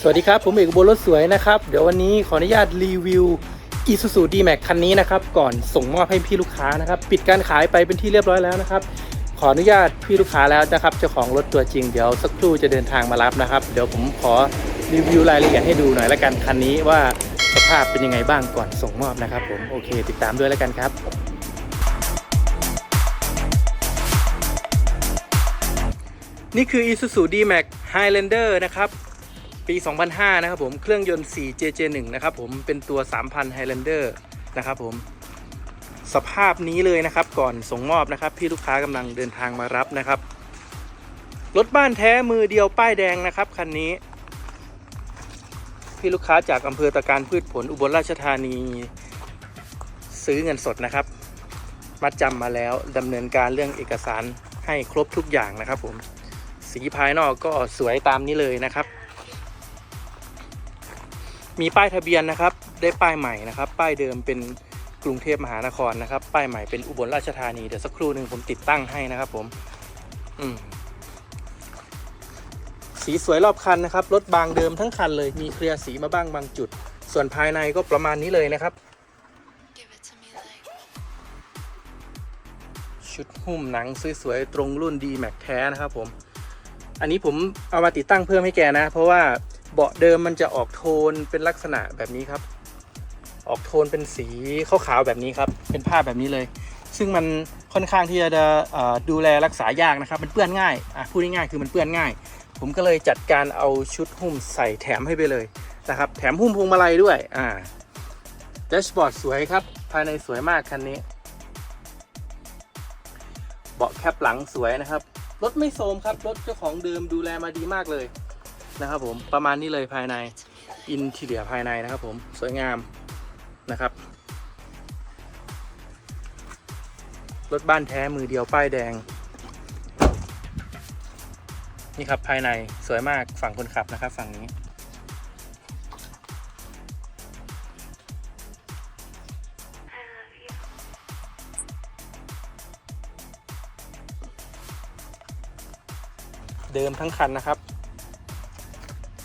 สวัสดีครับ ผมเอกอุบลรถสวยนะครับ เดี๋ยววันนี้ขออนุญาตรีวิว Isuzu D-Max คันนี้นะครับ ก่อนส่งมอบให้พี่ลูกค้านะครับ ปิดการขายไปเป็นที่เรียบร้อยแล้วนะครับ ขออนุญาตพี่ลูกค้าแล้วนะครับเจ้าของรถตัวจริง เดี๋ยวสักครู่จะเดินทางมารับนะครับ เดี๋ยวผมขอรีวิวรายละเอียดให้ดูหน่อยละกันคันนี้ว่าสภาพเป็นยังไงบ้างก่อนส่งมอบนะครับ ผมโอเค ติดตามด้วยแล้วกันครับนี่คือ Isuzu D-Max Highlander นะครับ ปี 2005 นะครับผม เครื่องยนต์ 4JJ1 นะครับผม เป็นตัว 3,000 Highlander นะครับผม สภาพนี้เลยนะครับก่อนส่งมอบนะครับ พี่ลูกค้ากำลังเดินทางมารับนะครับ รถบ้านแท้มือเดียวป้ายแดงนะครับคันนี้ พี่ลูกค้าจากอำเภอตะการพืชผลอุบลราชธานี ซื้อเงินสดนะครับ มัดจำมาแล้วดำเนินการเรื่องเอกสารให้ครบทุกอย่างนะครับผม สีภายนอกก็สวยตามนี้เลยนะครับ มีป้ายทะเบียนนะครับ ได้ป้ายใหม่นะครับ ป้ายเดิมเป็นกรุงเทพมหานครนะครับ ป้ายใหม่เป็นอุบลราชธานี เดี๋ยวสักครู่หนึ่งผมติดตั้งให้นะครับผม อืมสีสวยรอบคันนะครับ รถบางเดิมทั้งคันเลย มีเคลียร์สีมาบ้างบางจุด ส่วนภายในก็ประมาณนี้เลยนะครับ Give it to me like ชุดหุ้มหนังสวยๆ ตรงรุ่น D Max แท้นะครับผม อันนี้ผมเอามาติดตั้งเพิ่มให้แกนะ เพราะว่า เบาะเดิมมันจะออกโทนเป็นลักษณะแบบนี้ครับ ออกโทนเป็นสีขาวๆแบบนี้ครับ เป็นผ้าแบบนี้เลย ซึ่งมันค่อนข้างที่จะดูแลรักษายากนะครับ มันเปื้อนง่ายอะพูดง่ายๆคือมันเปื้อนง่าย ผมก็เลยจัดการเอาชุดหุ้มใส่แถมให้ไปเลยนะครับ แถมหุ้มพวงมาลัยด้วยอ่าแดชบอร์ดสวยครับ ภายในสวยมากคันนี้เบาะแคปหลังสวยนะครับ รถไม่โทรมครับ รถเจ้าของเดิมดูแลมาดีมากเลย นะครับผมประมาณนี้เลยภายในอินทีเดียภายในนะครับผมสวยงามนะครับ รถบ้านแท้มือเดียวป้ายแดง นี่ครับภายในสวยมากฝั่งคนขับนะครับ ฝั่งนี้ เดิมทั้งคันนะครับ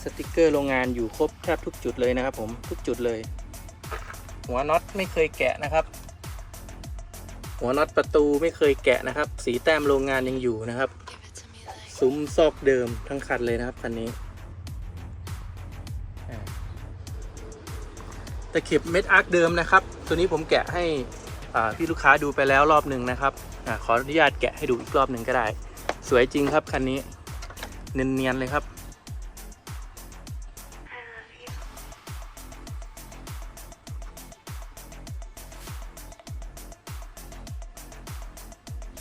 สติกเกอร์โรงงานอยู่ครบแทบทุกจุดเลยนะครับผมทุกจุดเลย หัวน็อตไม่เคยแกะนะครับ หัวน็อตประตูไม่เคยแกะนะครับ สีแต้มโรงงานยังอยู่นะครับซุ้มซอกเดิมทั้งคันเลยนะครับคันนี้ตะเข็บเม็ดอาร์คเดิมนะครับ ตัวนี้ผมแกะให้พี่ลูกค้าดูไปแล้วรอบหนึ่งนะครับอขออนุญาตแกะให้ดูอีกรอบหนึ่งก็ได้ สวยจริงครับคันนี้ เนียนๆเลยครับ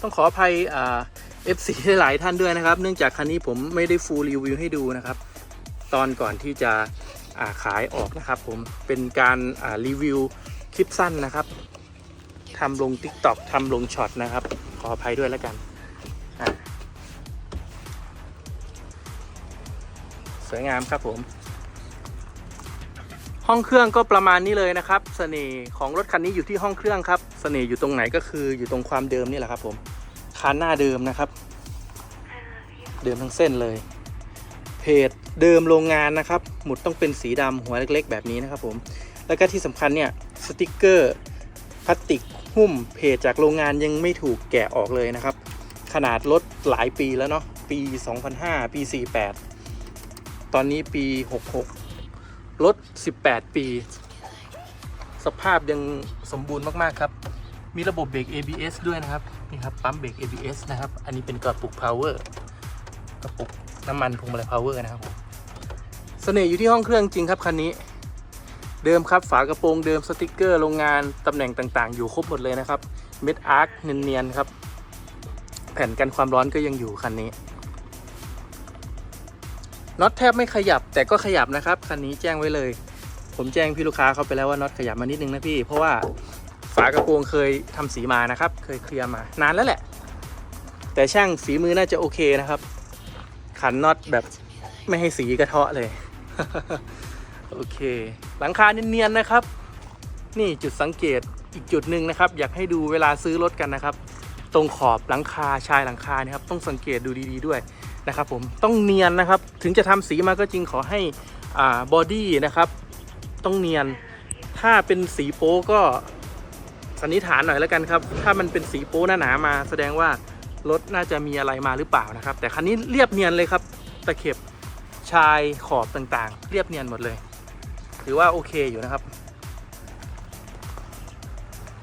ต้องขออภัยเอ่า FC หลายท่านด้วยนะครับ เนื่องจากคันนี้ผมไม่ได้ฟูลรีวิวให้ดูนะครับ ตอนก่อนที่จะาขายออกนะครับ ผมเป็นการารีวิวคลิปสั้นนะครับทำลง TikTok ทำลงช็อตนะครับ ขออภัยด้วยแล้วกัน สวยงามครับผม ห้องเครื่องก็ประมาณนี้เลยนะครับ เสน่ห์ของรถคันนี้อยู่ที่ห้องเครื่องครับ เสน่ห์อยู่ตรงไหนก็คืออยู่ตรงความเดิมนี่แหละครับผม คานหน้าเดิมนะครับ เดิมทั้งเส้นเลย เพจเดิมโรงงานนะครับ หมุดต้องเป็นสีดำหัวเล็กๆ แบบนี้นะครับผม แล้วก็ที่สำคัญเนี่ยสติกเกอร์พลาสติกหุ้มเพจจากโรงงานยังไม่ถูกแกะออกเลยนะครับ ขนาดรถหลายปีแล้วเนาะปี 2005 ปี 48 ตอนนี้ปี 66 รถ 18 ปี สภาพยังสมบูรณ์มาก ๆ ครับ มีระบบเบรก ABS ด้วยนะครับ นี่ครับปั๊มเบรก ABS นะครับ อันนี้เป็นกระปุก power กระปุกน้ำมันพวงมาลัย power นะครับผมเสน่ห์อยู่ที่ห้องเครื่องจริงครับคันนี้เดิมครับฝากระโปรงเดิมสติกเกอร์โรงงานตำแหน่งต่างๆ อยู่ครบหมดเลยนะครับ เม็ดอาร์คเนียนๆครับ แผ่นกันความร้อนก็ยังอยู่คันนี้น็อตแทบไม่ขยับแต่ก็ขยับนะครับคันนี้แจ้งไว้เลย ผมแจ้งพี่ลูกค้าเขาไปแล้วว่าน็อตขยับมานิดนึงนะพี่ เพราะว่าากระโปรงเคยทำสีมานะครับ เคยเคลียร์มานานแล้วแหละ แต่ช่างฝีมือน่าจะโอเคนะครับ ขันน็อตแบบไม่ให้สีกระเทาะเลย โอเค หลังคาเนียนๆนะครับ นี่จุดสังเกตอีกจุดหนึ่งนะครับ อยากให้ดูเวลาซื้อรถกันนะครับ ตรงขอบหลังคาชายหลังคาเนี่ยครับ ต้องสังเกตดูดีๆด้วยนะครับ ผมต้องเนียนนะครับ ถึงจะทำสีมาก็จริงขอให้อ่าบอดี้นะครับ ต้องเนียน ถ้าเป็นสีโป๊ก็ สันนิษฐานหน่อยแล้วกันครับ ถ้ามันเป็นสีโป๊หนาๆมา แสดงว่ารถน่าจะมีอะไรมาหรือเปล่านะครับ แต่คันนี้เรียบเนียนเลยครับ ตะเข็บชายขอบต่างๆ เรียบเนียนหมดเลย ถือว่าโอเคอยู่นะครับ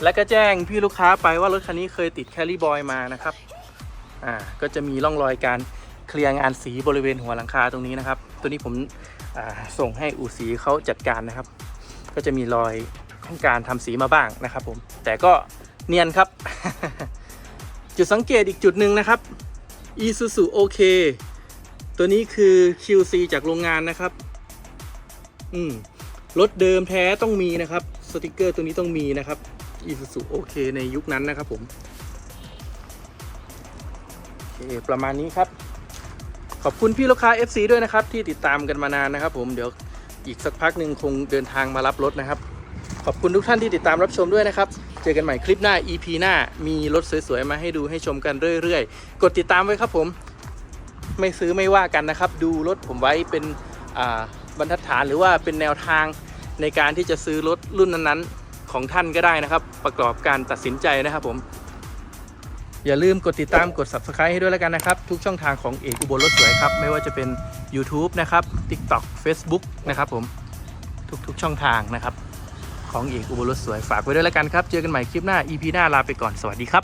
และก็แจ้งพี่ลูกค้าไปว่ารถคันนี้เคยติดแคลรี่บอยมานะครับ อ่า ก็จะมีร่องรอยการเคลียร์งานสีบริเวณหัวหลังคาตรงนี้นะครับ ตัวนี้ผมส่งให้อู่สีเขาจัดการนะครับ ก็จะมีรอย ของการทำสีมาบ้างนะครับผมแต่ก็เนียนครับ จุดสังเกตอีกจุดหนึ่งนะครับ Isuzu OK ตัวนี้คือ QC จากโรงงานนะครับ อืมรถเดิมแท้ต้องมีนะครับสติกเกอร์ตัวนี้ต้องมีนะครับ Isuzu OK ในยุคนั้นนะครับผมโอเคประมาณนี้ครับขอบคุณพี่ลูกค้า FC ด้วยนะครับ ที่ติดตามกันมานานนะครับ ผมเดี๋ยวอีกสักพักหนึ่งคงเดินทางมารับรถนะครับ ขอบคุณทุกท่านที่ติดตามรับชมด้วยนะครับ เจอกันใหม่คลิปหน้า EP หน้ามีรถสวยๆ มาให้ดูให้ชมกันเรื่อยๆ กดติดตามไว้ครับผม ไม่ซื้อไม่ว่ากันนะครับ ดูรถผมไว้เป็นบรรทัดฐานหรือว่าเป็นแนวทางในการที่จะซื้อรถรุ่นนั้นๆ ของท่านก็ได้นะครับ ประกอบการตัดสินใจนะครับผม อย่าลืมกดติดตามกด subscribe ให้ด้วยแล้วกันนะครับ ทุกช่องทางของเอกอุบลรถสวยครับ ไม่ว่าจะเป็น YouTube นะครับ TikTok Facebook นะครับผมทุกๆช่องทางนะครับ ของเอกอุบลรถสวยฝากไว้ด้วยแล้วกันครับ เจอกันใหม่คลิปหน้า EP หน้าลาไปก่อนสวัสดีครับ